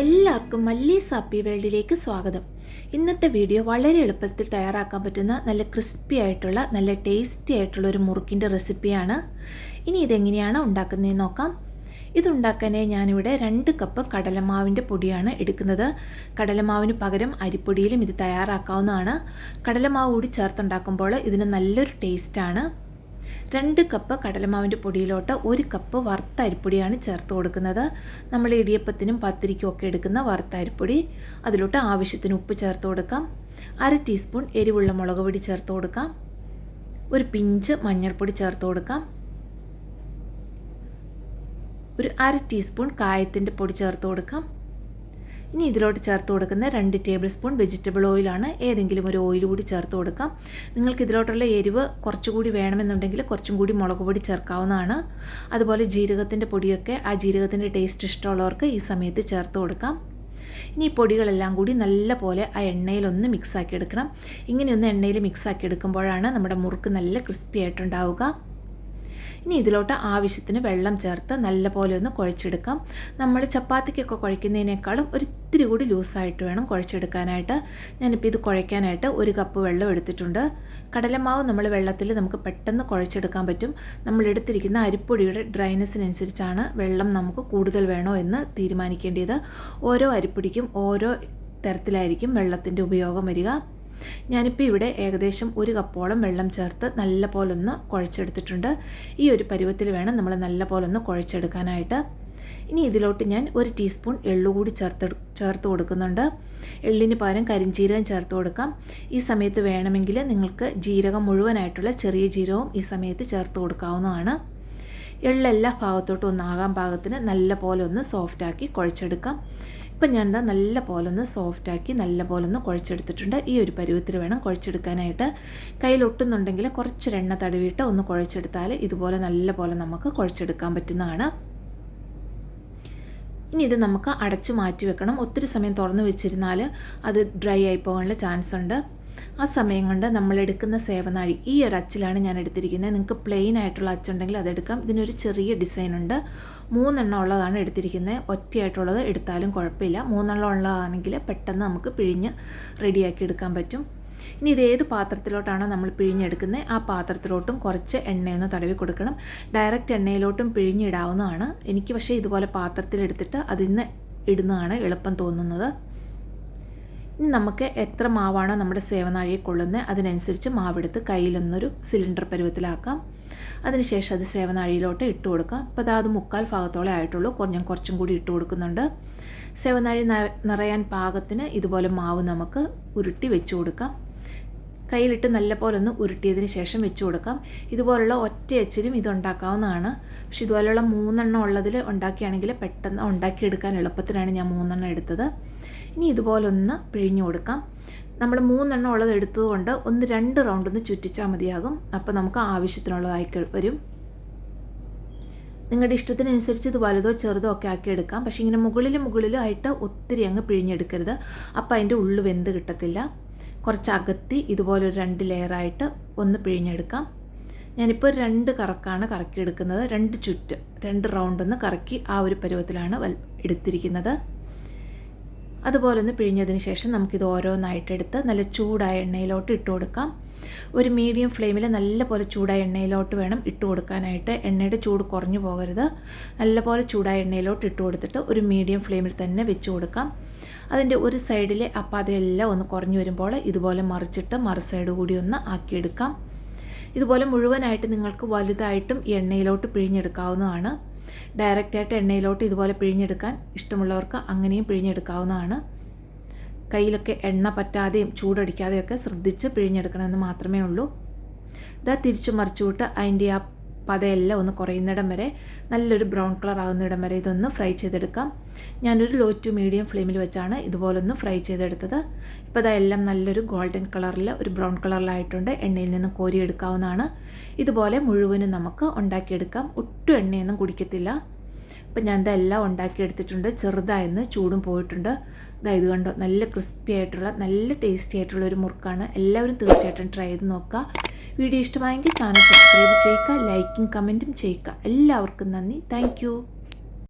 എല്ലാവർക്കും മല്ലി സാപ്പി വേൾഡിലേക്ക് സ്വാഗതം. ഇന്നത്തെ വീഡിയോ വളരെ എളുപ്പത്തിൽ തയ്യാറാക്കാൻ പറ്റുന്ന നല്ല ക്രിസ്പി ആയിട്ടുള്ള നല്ല ടേസ്റ്റി ആയിട്ടുള്ള ഒരു മുറുക്കിന്റെ റെസിപ്പിയാണ്. ഇനി ഇതെങ്ങനെയാണ് ഉണ്ടാക്കുന്നതെന്ന് നോക്കാം. ഇതുണ്ടാക്കാനേ ഞാനിവിടെ രണ്ട് കപ്പ് കടലമാവിന്റെ പൊടിയാണ് എടുക്കുന്നത്. കടലമാവിന് പകരം അരിപ്പൊടിയിലും ഇത് തയ്യാറാക്കാവുന്നതാണ്. കടലമാവ് കൂടി ചേർത്തുണ്ടാക്കുമ്പോൾ ഇതിന് നല്ലൊരു ടേസ്റ്റാണ്. രണ്ട് കപ്പ് കടലമാവിന്റെ പൊടിയിലോട്ട് ഒരു കപ്പ് വറുത്ത അരിപ്പൊടിയാണ് ചേർത്ത് കൊടുക്കുന്നത്. നമ്മൾ ഇടിയപ്പത്തിനും പത്തിരിക്കും ഒക്കെ എടുക്കുന്ന വറുത്ത അരിപ്പൊടി. അതിലോട്ട് ആവശ്യത്തിന് ഉപ്പ് ചേർത്ത് കൊടുക്കാം. അര ടീസ്പൂൺ എരിവുള്ള മുളക് പൊടി ചേർത്ത് കൊടുക്കാം. ഒരു പിഞ്ച് മഞ്ഞൾപ്പൊടി ചേർത്ത് കൊടുക്കാം. ഒരു അര ടീസ്പൂൺ കായത്തിന്റെ പൊടി ചേർത്ത് കൊടുക്കാം. ഇനി ഇതിലോട്ട് ചേർത്ത് കൊടുക്കുന്ന രണ്ട് ടേബിൾ സ്പൂൺ വെജിറ്റബിൾ ഓയിലാണ് ഏതെങ്കിലും ഒരു ഓയിൽ കൂടി ചേർത്ത് കൊടുക്കാം. നിങ്ങൾക്ക് ഇതിലോട്ടുള്ള എരിവ് കുറച്ചുകൂടി വേണമെന്നുണ്ടെങ്കിൽ കുറച്ചും കൂടി മുളക് പൊടി ചേർക്കാവുന്നതാണ്. അതുപോലെ ജീരകത്തിന്റെ പൊടിയൊക്കെ ആ ജീരകത്തിന്റെ ടേസ്റ്റ് ഇഷ്ടമുള്ളവർക്ക് ഈ സമയത്ത് ചേർത്ത് കൊടുക്കാം. ഇനി ഈ പൊടികളെല്ലാം കൂടി നല്ല പോലെ ആ എണ്ണയിലൊന്ന് മിക്സാക്കി എടുക്കണം. ഇങ്ങനെയൊന്ന് എണ്ണയിൽ മിക്സാക്കി എടുക്കുമ്പോഴാണ് നമ്മുടെ മുറുക്ക് നല്ല ക്രിസ്പി ആയിട്ടുണ്ടാവുക. ഇനി ഇതിലോട്ട് ആവശ്യത്തിന് വെള്ളം ചേർത്ത് നല്ല പോലെ ഒന്ന് കുഴച്ചെടുക്കാം. നമ്മൾ ചപ്പാത്തിക്കൊക്കെ കുഴയ്ക്കുന്നതിനേക്കാളും ഒരു ഇത്തിരി കൂടി ലൂസായിട്ട് വേണം കുഴച്ചെടുക്കാനായിട്ട്. ഞാനിപ്പോൾ ഇത് കുഴയ്ക്കാനായിട്ട് ഒരു കപ്പ് വെള്ളം എടുത്തിട്ടുണ്ട്. കടലമാവ് നമ്മൾ വെള്ളത്തിൽ നമുക്ക് പെട്ടെന്ന് കുഴച്ചെടുക്കാൻ പറ്റും. നമ്മൾ എടുത്തിരിക്കുന്ന അരിപ്പൊടിയുടെ ഡ്രൈനസിനനുസരിച്ചാണ് വെള്ളം നമുക്ക് കൂടുതൽ വേണോ എന്ന് തീരുമാനിക്കേണ്ടത്. ഓരോ അരിപ്പൊടിക്കും ഓരോ തരത്തിലായിരിക്കും വെള്ളത്തിന്റെ ഉപയോഗം വരിക. ഞാനിപ്പോൾ ഇവിടെ ഏകദേശം ഒരു കപ്പോളം വെള്ളം ചേർത്ത് നല്ല പോലൊന്ന് കുഴച്ചെടുത്തിട്ടുണ്ട്. ഈ ഒരു പരുവത്തിൽ വേണം നമ്മൾ നല്ല പോലൊന്ന് കുഴച്ചെടുക്കാനായിട്ട്. ഇനി ഇതിലോട്ട് ഞാൻ ഒരു ടീസ്പൂൺ എള്ളു കൂടി ചേർത്ത് ചേർത്ത് കൊടുക്കുന്നുണ്ട്. എള്ളിന് പകരം കരിഞ്ജീരകം ചേർത്ത് കൊടുക്കാം. ഈ സമയത്ത് വേണമെങ്കിൽ നിങ്ങൾക്ക് ജീരകം മുഴുവനായിട്ടുള്ള ചെറിയ ജീരകവും ഈ സമയത്ത് ചേർത്ത് കൊടുക്കാവുന്നതാണ്. എള്ളെല്ലാ ഭാഗത്തോട്ടും ഒന്നാകാൻ ഭാഗത്തിന് നല്ല പോലെ ഒന്ന് സോഫ്റ്റാക്കി കുഴച്ചെടുക്കാം. ഇപ്പം ഞാൻ എന്താ നല്ല പോലെ ഒന്ന് സോഫ്റ്റാക്കി നല്ല പോലെ ഒന്ന് കുഴച്ചെടുത്തിട്ടുണ്ട്. ഈ ഒരു പരുവത്തിൽ വേണം കുഴച്ചെടുക്കാനായിട്ട്. കയ്യിൽ ഒട്ടുന്നുണ്ടെങ്കിൽ കുറച്ച് എണ്ണ തടവിയിട്ട് ഒന്ന് കുഴച്ചെടുത്താൽ ഇതുപോലെ നല്ല പോലെ നമുക്ക് കുഴച്ചെടുക്കാൻ പറ്റുന്നതാണ്. ഇനി ഇത് നമുക്ക് അടച്ചു മാറ്റി വെക്കണം. ഒത്തിരി സമയം തുറന്നു വെച്ചിരുന്നാൽ അത് ഡ്രൈ ആയി പോകാനുള്ള ചാൻസ് ഉണ്ട്. ആ സമയം കൊണ്ട് നമ്മൾ എടുക്കുന്ന സേവനാഴി ഈ ഒരു അച്ചിലാണ് ഞാൻ എടുത്തിരിക്കുന്നത്. നിങ്ങൾക്ക് പ്ലെയിൻ ആയിട്ടുള്ള അച്ചുണ്ടെങ്കിൽ അതെടുക്കാം ഇതിനൊരു ചെറിയ ഡിസൈൻ ഉണ്ട്. മൂന്നെണ്ണം ഉള്ളതാണ് എടുത്തിരിക്കുന്നത്. ഒറ്റയായിട്ടുള്ളത് എടുത്താലും കുഴപ്പമില്ല. മൂന്നെണ്ണം ഉള്ളതാണെങ്കിൽ പെട്ടെന്ന് നമുക്ക് പിഴിഞ്ഞ് റെഡിയാക്കി എടുക്കാൻ പറ്റും. ഇനി ഇത് ഏത് പാത്രത്തിലോട്ടാണോ നമ്മൾ പിഴിഞ്ഞെടുക്കുന്നത് ആ പാത്രത്തിലോട്ടും കുറച്ച് എണ്ണയൊന്ന് തടവി കൊടുക്കണം. ഡയറക്റ്റ് എണ്ണയിലോട്ടും പിഴിഞ്ഞിടാവുന്നതാണ്. എനിക്ക് പക്ഷേ ഇതുപോലെ പാത്രത്തിലെടുത്തിട്ട് അതിൽ നിന്ന് ഇടുന്നതാണ് എളുപ്പം തോന്നുന്നത്. ഇനി നമുക്ക് എത്ര മാവാണോ നമ്മുടെ സേവനാഴിയെ കൊള്ളുന്നത് അതിനനുസരിച്ച് മാവെടുത്ത് കയ്യിലൊന്നൊരു സിലിണ്ടർ പരുവത്തിലാക്കാം. അതിനുശേഷം അത് സേവനാഴിയിലോട്ട് ഇട്ട് കൊടുക്കുക അപ്പോൾ അത് മുക്കാൽ ഭാഗത്തോളം ആയിട്ടുള്ളൂ. കുറഞ്ഞ കുറച്ചും കൂടി ഇട്ട് കൊടുക്കുന്നുണ്ട്. സേവനാഴി നിറയാൻ പാകത്തിന് ഇതുപോലെ മാവ് നമുക്ക് ഉരുട്ടി വെച്ച് കൊടുക്കാം. കയ്യിലിട്ട് നല്ലപോലെ ഒന്ന് ഉരുട്ടിയതിന് ശേഷം വെച്ച് കൊടുക്കാം. ഇതുപോലുള്ള ഒറ്റ അച്ചിലും ഇത് ഉണ്ടാക്കാവുന്നതാണ്. പക്ഷെ ഇതുപോലെയുള്ള മൂന്നെണ്ണം ഉള്ളതിൽ ഉണ്ടാക്കിയാണെങ്കിൽ പെട്ടെന്ന് ഉണ്ടാക്കിയെടുക്കാൻ എളുപ്പത്തിനാണ് ഞാൻ മൂന്നെണ്ണം എടുത്തത്. ഇനി ഇതുപോലൊന്ന് പിഴിഞ്ഞു കൊടുക്കാം. നമ്മൾ മൂന്നെണ്ണം ഉള്ളത് എടുത്തതുകൊണ്ട് ഒന്ന് രണ്ട് റൗണ്ട് ഒന്ന് ചുറ്റിച്ചാൽ മതിയാകും. അപ്പോൾ നമുക്ക് ആവശ്യത്തിനുള്ളതായി വരും. നിങ്ങളുടെ ഇഷ്ടത്തിനനുസരിച്ച് ഇത് വലുതോ ചെറുതോ ഒക്കെ ആക്കി എടുക്കാം. പക്ഷേ ഇങ്ങനെ മുകളിലും മുകളിലും ആയിട്ട് ഒത്തിരി അങ്ങ് പിഴിഞ്ഞെടുക്കരുത്. അപ്പോൾ അതിന്റെ ഉള്ളു വെന്ത് കിട്ടത്തില്ല. കുറച്ച് അകത്തി ഇതുപോലെ ഒരു രണ്ട് ലെയറായിട്ട് ഒന്ന് പിഴിഞ്ഞെടുക്കാം. ഞാനിപ്പോൾ രണ്ട് കറക്കാണ് കറക്കി എടുക്കുന്നത് രണ്ട് ചുറ്റ് രണ്ട് റൗണ്ട് ഒന്ന് കറക്കി ആ ഒരു പരുവത്തിലാണ് എടുത്തിരിക്കുന്നത്. അതുപോലെ ഒന്ന് പിഴിഞ്ഞതിന് ശേഷം നമുക്കിത് ഓരോന്നായിട്ടെടുത്ത് നല്ല ചൂടായ എണ്ണയിലോട്ട് ഇട്ട് കൊടുക്കാം. ഒരു മീഡിയം ഫ്ലെയിമിൽ നല്ല പോലെ ചൂടായ എണ്ണയിലോട്ട് വേണം ഇട്ട് കൊടുക്കാനായിട്ട്. എണ്ണയുടെ ചൂട് കുറഞ്ഞു പോകരുത്. നല്ല പോലെ ചൂടായ എണ്ണയിലോട്ട് ഇട്ട് കൊടുത്തിട്ട് ഒരു മീഡിയം ഫ്ലെയിമിൽ തന്നെ വെച്ച് കൊടുക്കാം. അതിന്റെ ഒരു സൈഡിലെ അപ്പാതയെല്ലാം ഒന്ന് കുറഞ്ഞു വരുമ്പോൾ ഇതുപോലെ മറിച്ചിട്ട് മറു സൈഡ് കൂടി ഒന്ന് ആക്കിയെടുക്കാം. ഇതുപോലെ മുഴുവനായിട്ട് നിങ്ങൾക്ക് വലുതായിട്ടും എണ്ണയിലോട്ട് പിഴിഞ്ഞെടുക്കാവുന്നതാണ്. ഡയറക്റ്റായിട്ട് എണ്ണയിലോട്ട് ഇതുപോലെ പിഴിഞ്ഞെടുക്കാൻ ഇഷ്ടമുള്ളവർക്ക് അങ്ങനെയും പിഴിഞ്ഞെടുക്കാവുന്നതാണ്. കയ്യിലൊക്കെ എണ്ണ പറ്റാതെയും ചൂടടിക്കാതെയൊക്കെ ശ്രദ്ധിച്ച് പിഴിഞ്ഞെടുക്കണമെന്ന് മാത്രമേ ഉള്ളൂ. ഇതാ തിരിച്ചു മറിച്ചുവിട്ട് അതിന്റെ ആ പതയെല്ലാം ഒന്ന് കുറയുന്നിടം വരെ നല്ലൊരു ബ്രൗൺ കളർ ആകുന്നിടം വരെ ഇതൊന്ന് ഫ്രൈ ചെയ്തെടുക്കാം. ഞാനൊരു ലോ ടു മീഡിയം ഫ്ലെയിമിൽ വെച്ചാണ് ഇതുപോലൊന്ന് ഫ്രൈ ചെയ്തെടുത്തത്. ഇപ്പോൾ അതെല്ലാം നല്ലൊരു ഗോൾഡൻ കളറിൽ ഒരു ബ്രൗൺ കളറിലായിട്ടുണ്ട്. എണ്ണയിൽ നിന്ന് കോരിയെടുക്കാവുന്നതാണ്. ഇതുപോലെ മുഴുവനും നമുക്ക് ഉണ്ടാക്കിയെടുക്കാം. ഒട്ടും എണ്ണയൊന്നും കുടിക്കത്തില്ല. ഇപ്പം ഞാൻ ഇതെല്ലാം ഉണ്ടാക്കിയെടുത്തിട്ടുണ്ട്. ചെറുതായിരുന്നു ചൂടും പോയിട്ടുണ്ട്. ഇതായത് കണ്ടോ? നല്ല ക്രിസ്പി ആയിട്ടുള്ള നല്ല ടേസ്റ്റി ആയിട്ടുള്ള ഒരു മുറുക്കാണ്. എല്ലാവരും തീർച്ചയായിട്ടും ട്രൈ ചെയ്ത് നോക്കുക. വീഡിയോ ഇഷ്ടമായെങ്കിൽ ചാനൽ സബ്സ്ക്രൈബ് ചെയ്യുക ലൈക്കും കമന്റും ചെയ്യുക. എല്ലാവർക്കും നന്ദി. താങ്ക്